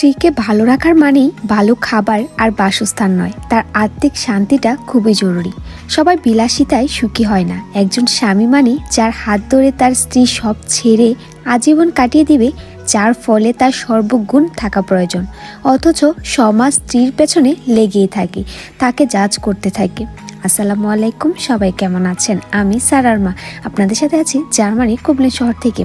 স্ত্রীকে ভালো রাখার মানেই ভালো খাবার আর বাসস্থান নয়। তার আত্মিক শান্তিটা খুবই জরুরি। সবাই বিলাসিতায় সুখী হয় না। একজন স্বামী মানে যার হাত ধরে তার স্ত্রী সব ছেড়ে আজীবন কাটিয়ে দিবে, যার ফলে তার সর্বগুণ থাকা প্রয়োজন। অথচ সমাজ স্ত্রীর পেছনে লেগেই থাকে, তাকে জাজ করতে থাকে। আসসালামু আলাইকুম, সবাই কেমন আছেন? আমি সারার মা। আপনাদের সাথে আছি জার্মানি কুবলিন শহর থেকে।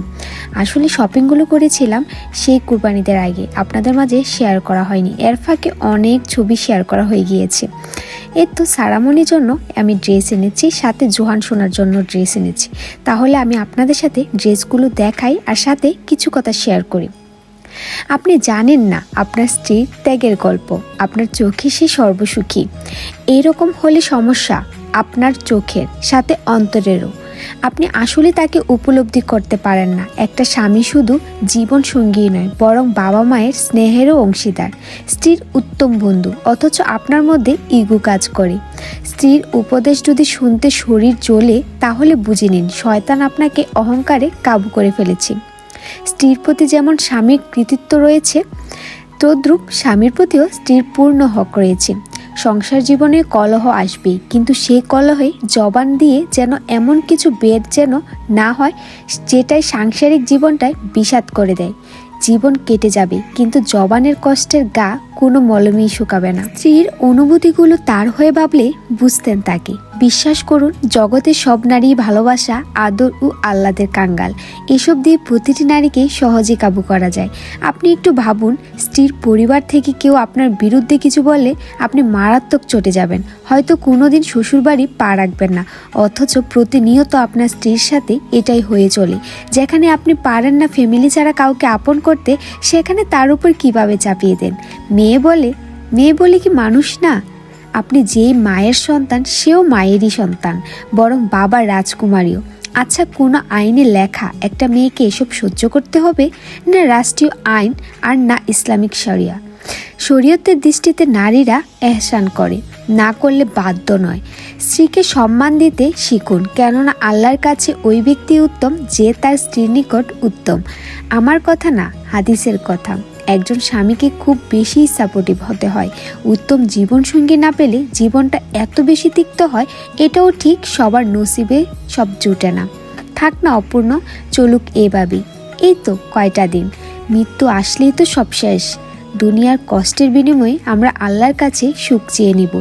আসলে শপিংগুলো করেছিলাম সেই কুরবানিদের আগে। আপনাদের মাঝে শেয়ার করা হয়নি। এর ফাঁকে অনেক ছবি শেয়ার করা হয়ে গিয়েছে। এই তো সারামনির জন্য আমি ড্রেস এনেছি, সাথে জোহান শোনার জন্য ড্রেস এনেছি। তাহলে আমি আপনাদের সাথে ড্রেসগুলো দেখাই আর সাথে কিছু কথা শেয়ার করি। আপনি জানেন না আপনার স্ত্রীর ত্যাগের গল্প, আপনার চোখে সে সর্বসুখী। এরকম হলে সমস্যা আপনার চোখের, সাথে অন্তরেরও। আপনি আসলে তাকে উপলব্ধি করতে পারেন না। একটা স্বামী শুধু জীবন সঙ্গী নয়, বরং বাবা মায়ের স্নেহেরও অংশীদার। স্ত্রীর উত্তম বন্ধু, অথচ আপনার মধ্যে ইগু কাজ করে। স্ত্রীর উপদেশ যদি শুনতে শরীর জ্বলে, তাহলে বুঝে নিন, শয়তান আপনাকে অহংকারে কাবু করে ফেলেছে। স্ত্রীর প্রতি যেমন স্বামীর কৃতিত্ব রয়েছে, তদ্রূপ স্বামীর প্রতিও স্ত্রীর পূর্ণ হক রয়েছে। সংসার জীবনে কলহ আসবে, কিন্তু সেই কলহে জবান দিয়ে যেন এমন কিছু বেদ যেন না হয়, যেটাই সাংসারিক জীবনটায় বিষাদ করে দেয়। জীবন কেটে যাবে, কিন্তু জবানের কষ্টের গা কোনো মলমেই শুকাবে না। স্ত্রীর অনুভূতিগুলো তার হয়ে ভাবলে বুঝতেন তাকে। বিশ্বাস করুন জগতের সব নারী ভালোবাসা, আদর ও আহ্লাদের কাঙ্গাল। এসব দিয়ে প্রতিটি নারীকে সহজে কাবু করা যায়। আপনি একটু ভাবুন, স্ত্রীর পরিবার থেকে কেউ আপনার বিরুদ্ধে কিছু বলে আপনি মারাত্মক চটে যাবেন। হয়তো কোনোদিন শ্বশুরবাড়ি পা রাখবেন না। অথচ প্রতিনিয়ত আপনার স্ত্রীর সাথে এটাই হয়ে চলে। যেখানে আপনি পারেন না ফ্যামিলি ছাড়া কাউকে আপন করতে, সেখানে তার উপর কীভাবে চাপিয়ে দেন? মেয়ে বলে মেয়ে বলে কি মানুষ না? আপনি যেই মায়ের সন্তান, সেও মায়েরই সন্তান, বরং বাবা রাজকুমারীও। আচ্ছা কোনো আইনে লেখা একটা মেয়েকে এসব সহ্য করতে হবে, না রাষ্ট্রীয় আইন আর না ইসলামিক শরিয়া? শরীয়তের দৃষ্টিতে নারীরা এহসান করে, না করলে বাধ্য নয়। স্ত্রীকে সম্মান দিতে শিখুন, কেননা আল্লাহর কাছে ওই ব্যক্তি উত্তম যে তার স্ত্রীর নিকট উত্তম। আমার কথা না, হাদিসের কথা। একজন স্বামীকে খুব বেশি সাপোর্টিভ হতে হয়। উত্তম জীবনসঙ্গী না পেলে জীবনটা এত বেশি তিক্ত হয়, এটাও ঠিক সবার নসিবে সব জুটে না। থাক না অপূর্ণ, চলুক এভাবেই এই তো কয়টা দিন। মৃত্যু আসলেই তো সব শেষ। দুনিয়ার কষ্টের বিনিময়ে আমরা আল্লাহর কাছে সুখ চেয়ে নিব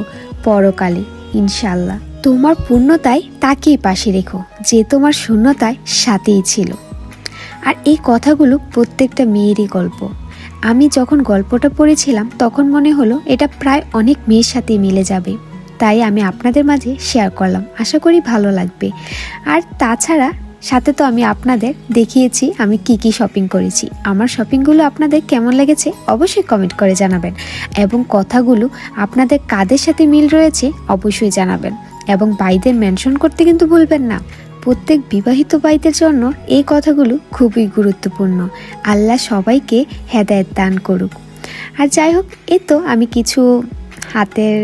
পরকালে ইনশাল্লাহ তোমার পূর্ণতায় তাকেই পাশে রেখো, যে তোমার শূন্যতায় সাথেই ছিল। আর এই কথাগুলো প্রত্যেকটা মেয়েরই গল্প। আমি যখন গল্পটা পড়েছিলাম, তখন মনে হলো এটা প্রায় অনেক মেয়ের সাথেই মিলে যাবে। তাই আমি আপনাদের মাঝে শেয়ার করলাম। আশা করি ভালো লাগবে। আর তাছাড়া, সাথে তো আমি আপনাদের দেখিয়েছি আমি কি কি শপিং করেছি। আমার শপিংগুলো আপনাদের কেমন লেগেছে অবশ্যই কমেন্ট করে জানাবেন। এবং কথাগুলো আপনাদের কাদের সাথে মিল রয়েছে অবশ্যই জানাবেন। এবং বাইদের মেনশন করতে কিন্তু ভুলবেন না। প্রত্যেক বিবাহিত ভাইদের জন্য এই কথাগুলো খুবই গুরুত্বপূর্ণ। আল্লাহ সবাইকে হেদায়ত দান করুক। আর যাই হোক এই তো আমি কিছু হাতের,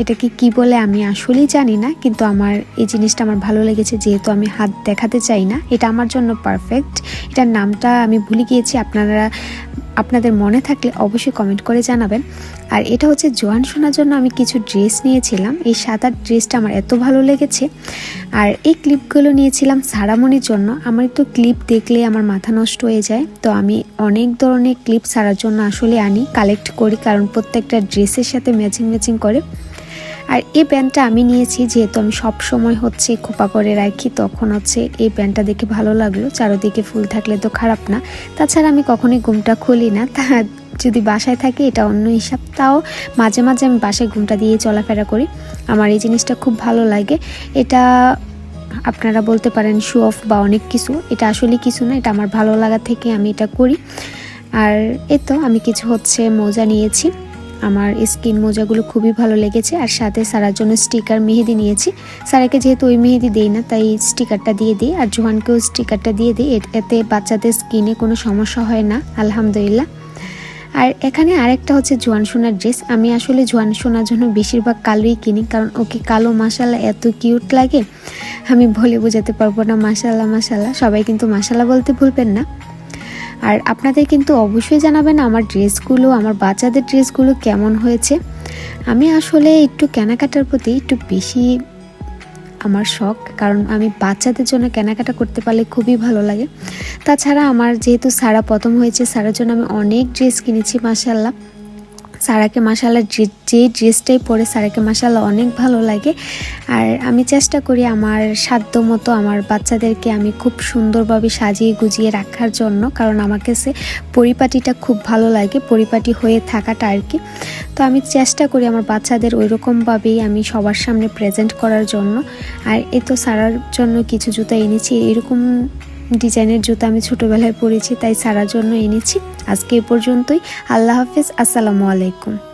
এটাকে কি বলে আমি আসলেই জানি না, কিন্তু আমার এই জিনিসটা আমার ভালো লেগেছে, যেহেতু আমি হাত দেখাতে চাই না, এটা আমার জন্য পারফেক্ট এটার নামটা আমি ভুলে গিয়েছি, আপনারা আপনাদের মনে থাকলে অবশ্যই কমেন্ট করে জানাবেন। আর এটা হচ্ছে জোয়ান শোনার জন্য আমি কিছু ড্রেস নিয়েছিলাম। এই সাদা ড্রেসটা আমার এত ভালো লেগেছে। আর এই ক্লিপগুলো নিয়েছিলাম সারামনির জন্য। আমার তো ক্লিপ দেখলে আমার মাথা নষ্ট হয়ে যায়। তো আমি অনেক ধরনের ক্লিপ সারার জন্য আসলে আনি কালেক্ট করি। কারণ প্রত্যেকটা ড্রেসের সাথে ম্যাচিং ম্যাচিং করে। আর এই প্যান্টটা আমি নিয়েছি যেহেতু আমি সব সময় হচ্ছে খোপা করে রাখি, তখন হচ্ছে এই প্যান্টটা দেখে ভালো লাগল। চারোদিকে ফুল থাকলে তো খারাপ না। তাছাড়া আমি কখনোই ঘুমটা খুলি না। তা যদি বাসায় থাকে এটা অন্য হিসাব। তাও মাঝে মাঝে আমি বাসায় ঘুমটা দিয়ে চলাফেরা করি। আমার এই জিনিসটা খুব ভালো লাগে। এটা আপনারা বলতে পারেন শো অফ বা অনেক কিছু। এটা আসলে কিছু না, এটা আমার ভালো লাগা থেকে আমি এটা করি। আর এ তো আমি কিছু হচ্ছে মোজা নিয়েছি। আমার স্কিন মোজাগুলো খুবই ভালো লেগেছে আর সাথে সারার জন্য স্টিকার মেহেদি নিয়েছি। সারাকে যেহেতু ওই মেহেদি দেই না, তাই স্টিকারটা দিয়ে দিই। আর জোহানকেও স্টিকারটা দিয়ে দিই। এতে বাচ্চাদের স্কিনে কোনো সমস্যা হয় না, আলহামদুলিল্লাহ। আর এখানে আরেকটা হচ্ছে জোয়ান সোনার ড্রেস আমি আসলে জোয়ান সোনার জন্য বেশিরভাগ কালোই কিনি, কারণ ওকে কালো মাসাল্লাহ এত কিউট লাগে। আমি বলে বোঝাতে পারব না মাসাল্লাহ মাসাল্লাহ সবাই কিন্তু মাসাল্লাহ বলতে ভুলবেন না। আর আপনাদের কিন্তু অবশ্যই জানাবেন আমার ড্রেসগুলো, আমার বাচ্চাদের ড্রেসগুলো কেমন হয়েছে। আমি আসলে একটু কেনাকাটার প্রতি একটু বেশি আমার শখ, কারণ আমি বাচ্চাদের জন্য কেনাকাটা করতে পারলে খুবই ভালো লাগে। তাছাড়া আমার যেহেতু সারা প্রথম হয়েছে, সারার জন্য আমি অনেক ড্রেস কিনেছি মাসাল্লাহ সারাকে মাসাল্লাহ যে ড্রেসটাই পরে সারাকে মাসাল্লাহ অনেক ভালো লাগে। আর আমি চেষ্টা করি আমার সাধ্য মতো আমার বাচ্চাদেরকে আমি খুব সুন্দরভাবে সাজিয়ে গুজিয়ে রাখার জন্য, কারণ আমাকে সে পরিপাটিটা খুব ভালো লাগে, পরিপাটি হয়ে থাকাটা আর কি। তো আমি চেষ্টা করি আমার বাচ্চাদের ওই রকমভাবেই আমি সবার সামনে প্রেজেন্ট করার জন্য। আর এ তো সারার জন্য কিছু জুতা এনেছি, এরকম ডিজাইনের জুতা আমি ছোটোবেলায় পরেছি, তাই সারার জন্য এনেছি। আজকে এ পর্যন্তই। আল্লাহ হাফিজ, আসসালামু আলাইকুম।